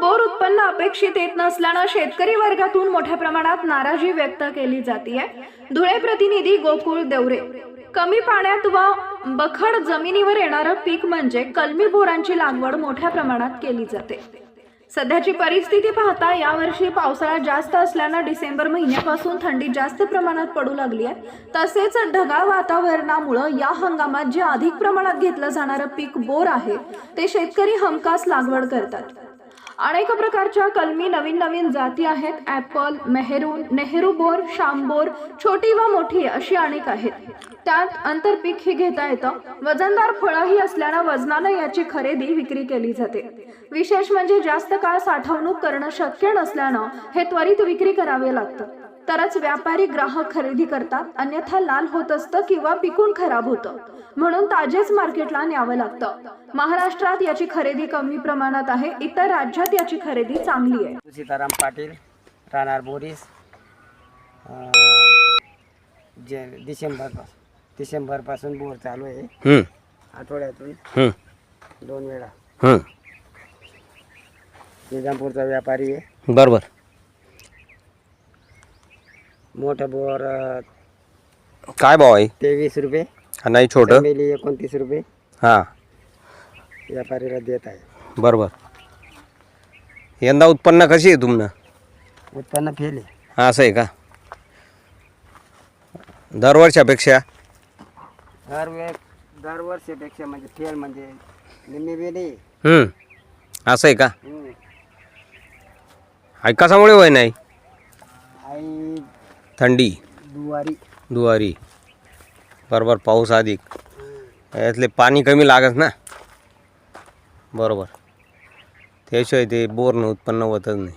Bore उत्पन्न अपेक्षित येत नसल्यानं शेतकरी वर्गातून मोठ्या प्रमाणात नाराजी व्यक्त केली जाते धुळे प्रतिनिधी गोकुळ देवरे. कमी पाण्यात व बखड जमिनीवर येणारं पीक म्हणजे कलमी बोरांची लागवड मोठ्या प्रमाणात केली जाते. सध्याची परिस्थिती पाहता यावर्षी पावसाळा जास्त असल्यानं डिसेंबर महिन्यापासून थंडी जास्त प्रमाणात पडू लागली आहे तसेच ढगाळ वातावरणामुळं या हंगामात जे अधिक प्रमाणात घेतलं जाणारं पीक बोर आहे ते शेतकरी हमखास लागवड करतात. अनेक प्रकारच्या कलमी नवीन नवीन जाती आहेत. ॲपल मेहरून नेहरू बोर शांबोर छोटी व मोठी अशी अनेक आहेत. त्यात आंतरपीक ही घेता येतं. वजनदार फळंही असल्यानं वजनानं याची खरेदी विक्री केली जाते. विशेष म्हणजे जास्त काळ साठवणूक करणं शक्य नसल्यानं हे त्वरित विक्री करावे लागतं. तरच व्यापारी ग्राहक खरेदी करतात अन्यथा लाल होत असतं किंवा पिकून खराब होतं. म्हणून ताजेच मार्केटला न्यावं लागतं. महाराष्ट्रात याची खरेदी कमी प्रमाणात आहे इतर राज्यात याची खरेदी चांगली आहे. सीताराम पाटील राहणार बोरीस अं, जे डिसेंबर डिसेंबरपासून बोर चालू आहे. हं, आठवड्यातून हं, दोन वेळा. हं. निजामपूरचा व्यापारी आहे. बरोबर. मोठं बोर काय भाव आहे? तेवीस रुपये. हा, नाही छोटं? एकोणतीस रुपये. हां. व्यापारीला देत आहे. बरोबर. यंदा उत्पन्न कशी आहे तुमनं? उत्पन्न फेल आहे. हा असं आहे का? दरवर्षापेक्षा? दरवे दरवर्षीपेक्षा म्हणजे फेल म्हणजे निम्मी बी नाही असं आहे का? हम्म. आहे कशामुळे वय नाही? थंडी? दुवारी. दुवारी. बरोबर पाऊस अधिक. यातले पाणी कमी लागत ना? बरोबर. त्याशिवाय ते बोरनं उत्पन्न होतच नाही.